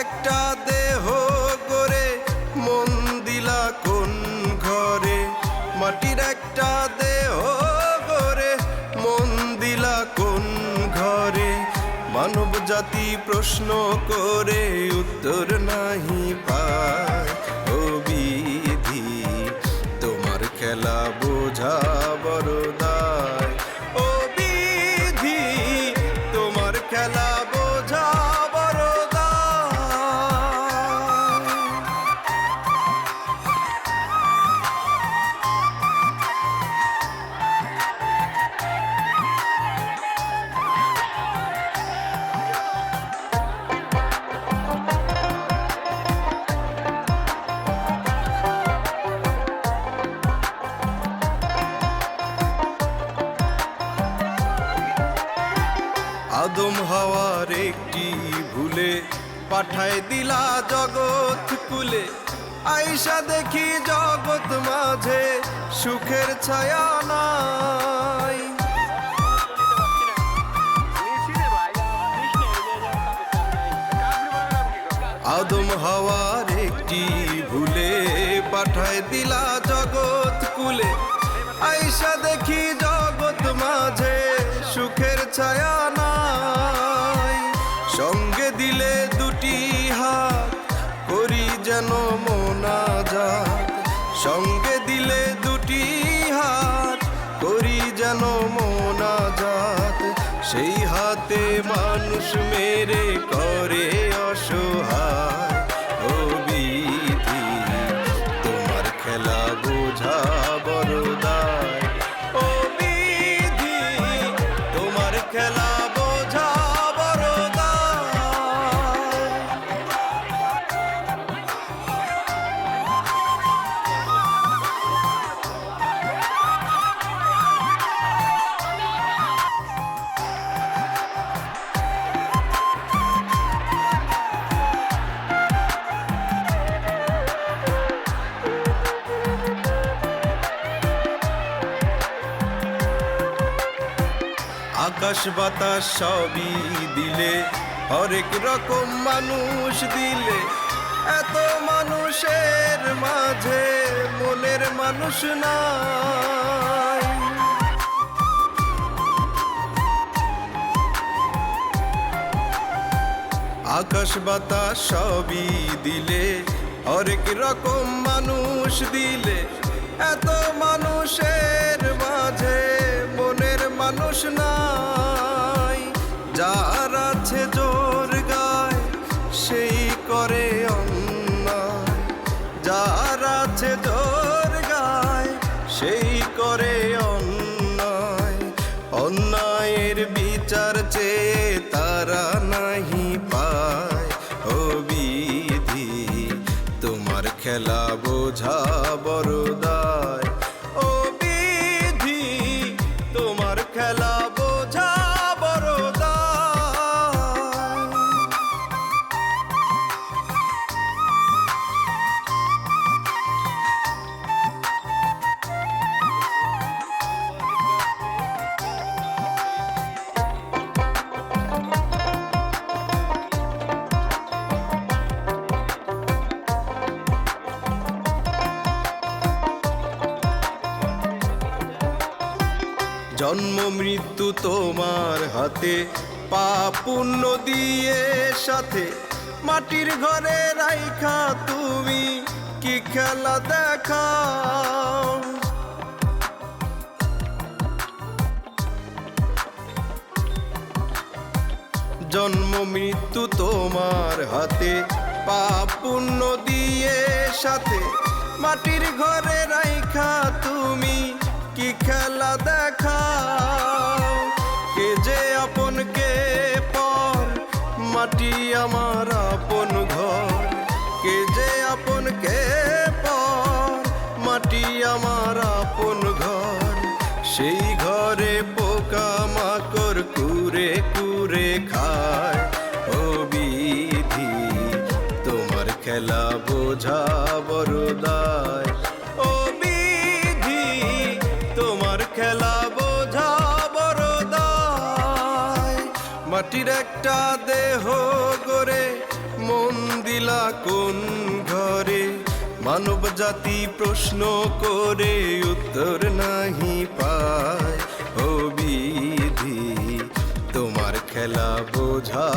একটা দেহ করে মন দিলা কোন ঘরে? মাটির একটা দেহ করে মন দিলা কোন ঘরে? মানব জাতি প্রশ্ন করে, উত্তর নাহি পায় ও বিধি তোমার খেলা বোঝা আদম হওয়ার একটি ভুলে পাঠায় দিলা জগৎ কুলে আইসা দেখি জগৎ মাঝে সুখের ছায়া নাই। আদম হওয়ার একটি ভুলে পাঠায় দিলা দিলে দুটি হাত করি যেন মোনা যা সঙ্গে দিলে দুটি হাত করি যেন মোনা যাত সেই হাতে মানুষ মেরে আকাশ বাতাস সবই দিলে, হরেক রকম মানুষ দিলে। এত মানুষের মাঝে মনের মানুষ না আকাশ বাতাস সবই দিলে, হরেক রকম মানুষ দিলে। এত মানুষের মাঝে মানুষ নাই, যার আছে জোর গায়, সেই করে অন্যায়। যার আছে জোর গায়, সেই করে অন্যায়। অন্যায়ের বিচার চেয়ে তারা নাহি পায়, ও বিধি, তোমার খেলা বোঝা বড় জন্ম মৃত্যু তোমার হাতে। পাপ পুণ্য দিয়ে সাথে মাটির ঘরে রাইখা তুমি, কি খেলা দেখাও? জন্ম মৃত্যু তোমার হাতে পাপ পুণ্য দিয়ে সাথে মাটির ঘরে রাইখা তুমি, কি খেলা দেখাও? মাটি আমার আপন ঘর। কে যে আপন, কে মাটি আমার আপন ঘর। সেই ঘরে পোকা মাকড় কুরে কুরে খায়। ও বিধি, তোমার খেলা বোঝা বড় দায়। মাটির একটা দেহ গড়ে, মন দিলা কোন ঘরে? মানব জাতি প্রশ্ন করে, উত্তর নাহি পায়। ও বিধি তোমার খেলা বোঝা